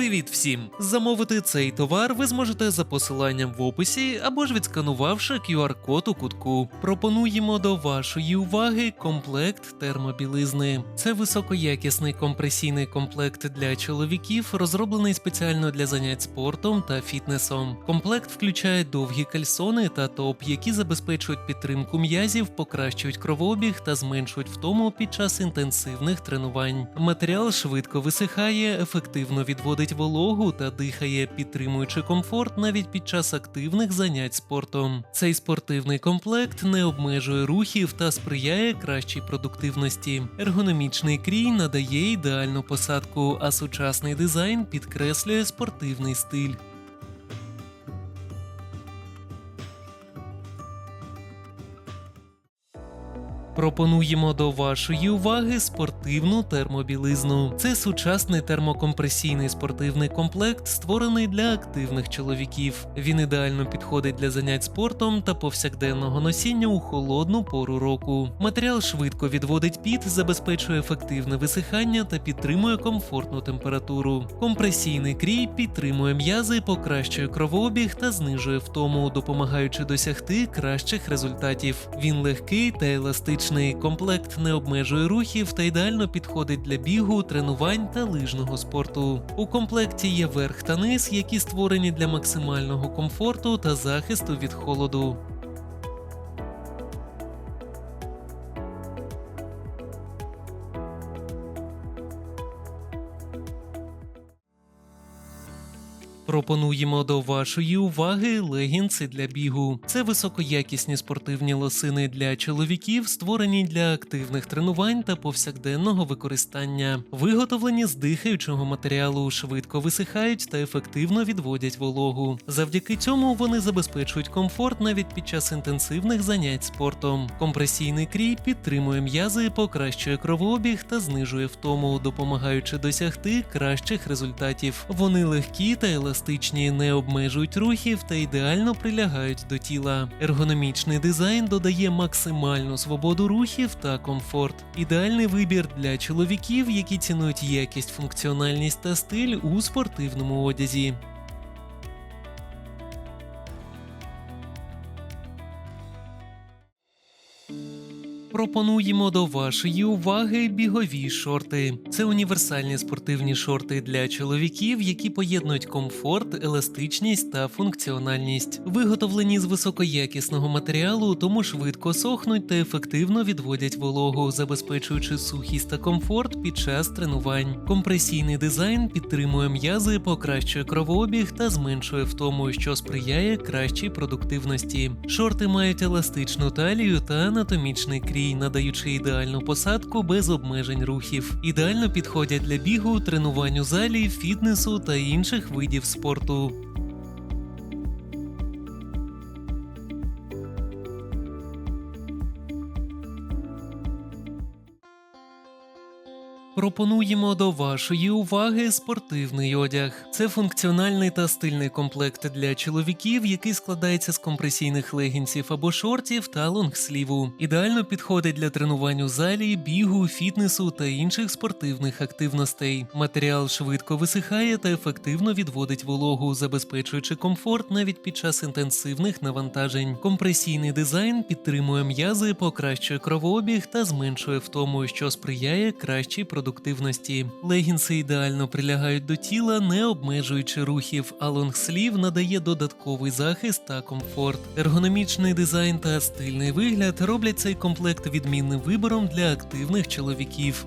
Привіт всім! Замовити цей товар ви зможете за посиланням в описі або ж відсканувавши QR-код у кутку. Пропонуємо до вашої уваги комплект термобілизни. Це високоякісний компресійний комплект для чоловіків, розроблений спеціально для занять спортом та фітнесом. Комплект включає довгі кальсони та топ, які забезпечують підтримку м'язів, покращують кровообіг та зменшують втому під час інтенсивних тренувань. Матеріал швидко висихає, ефективно відводить вологу та дихає, підтримуючи комфорт навіть під час активних занять спортом. Цей спортивний комплект не обмежує рухів та сприяє кращій продуктивності. Ергономічний крій надає ідеальну посадку, а сучасний дизайн підкреслює спортивний стиль. Пропонуємо до вашої уваги спортивну термобілизну. Це сучасний термокомпресійний спортивний комплект, створений для активних чоловіків. Він ідеально підходить для занять спортом та повсякденного носіння у холодну пору року. Матеріал швидко відводить піт, забезпечує ефективне висихання та підтримує комфортну температуру. Компресійний крій підтримує м'язи, покращує кровообіг та знижує втому, допомагаючи досягти кращих результатів. Він легкий та еластичний. Комплект не обмежує рухів та ідеально підходить для бігу, тренувань та лижного спорту. У комплекті є верх та низ, які створені для максимального комфорту та захисту від холоду. Пропонуємо до вашої уваги легінси для бігу. Це високоякісні спортивні лосини для чоловіків, створені для активних тренувань та повсякденного використання. Виготовлені з дихаючого матеріалу, швидко висихають та ефективно відводять вологу. Завдяки цьому вони забезпечують комфорт навіть під час інтенсивних занять спортом. Компресійний крій підтримує м'язи, покращує кровообіг та знижує втому, допомагаючи досягти кращих результатів. Вони легкі та еластичні, не обмежують рухів та ідеально прилягають до тіла. Ергономічний дизайн додає максимальну свободу рухів та комфорт. Ідеальний вибір для чоловіків, які цінують якість, функціональність та стиль у спортивному одязі. Пропонуємо до вашої уваги бігові шорти. Це універсальні спортивні шорти для чоловіків, які поєднують комфорт, еластичність та функціональність. Виготовлені з високоякісного матеріалу, тому швидко сохнуть та ефективно відводять вологу, забезпечуючи сухість та комфорт під час тренувань. Компресійний дизайн підтримує м'язи, покращує кровообіг та зменшує втому, що сприяє кращій продуктивності. Шорти мають еластичну талію та анатомічний крій надаючи ідеальну посадку без обмежень рухів. Ідеально підходять для бігу, тренувань у залі, фітнесу та інших видів спорту. Пропонуємо до вашої уваги спортивний одяг. Це функціональний та стильний комплект для чоловіків, який складається з компресійних легінсів або шортів та лонгсліву. Ідеально підходить для тренувань у залі, бігу, фітнесу та інших спортивних активностей. Матеріал швидко висихає та ефективно відводить вологу, забезпечуючи комфорт навіть під час інтенсивних навантажень. Компресійний дизайн підтримує м'язи, покращує кровообіг та зменшує втому, що сприяє кращій продуктивності. Легінси ідеально прилягають до тіла, не обмежуючи рухів, а лонгслів надає додатковий захист та комфорт. Ергономічний дизайн та стильний вигляд роблять цей комплект відмінним вибором для активних чоловіків.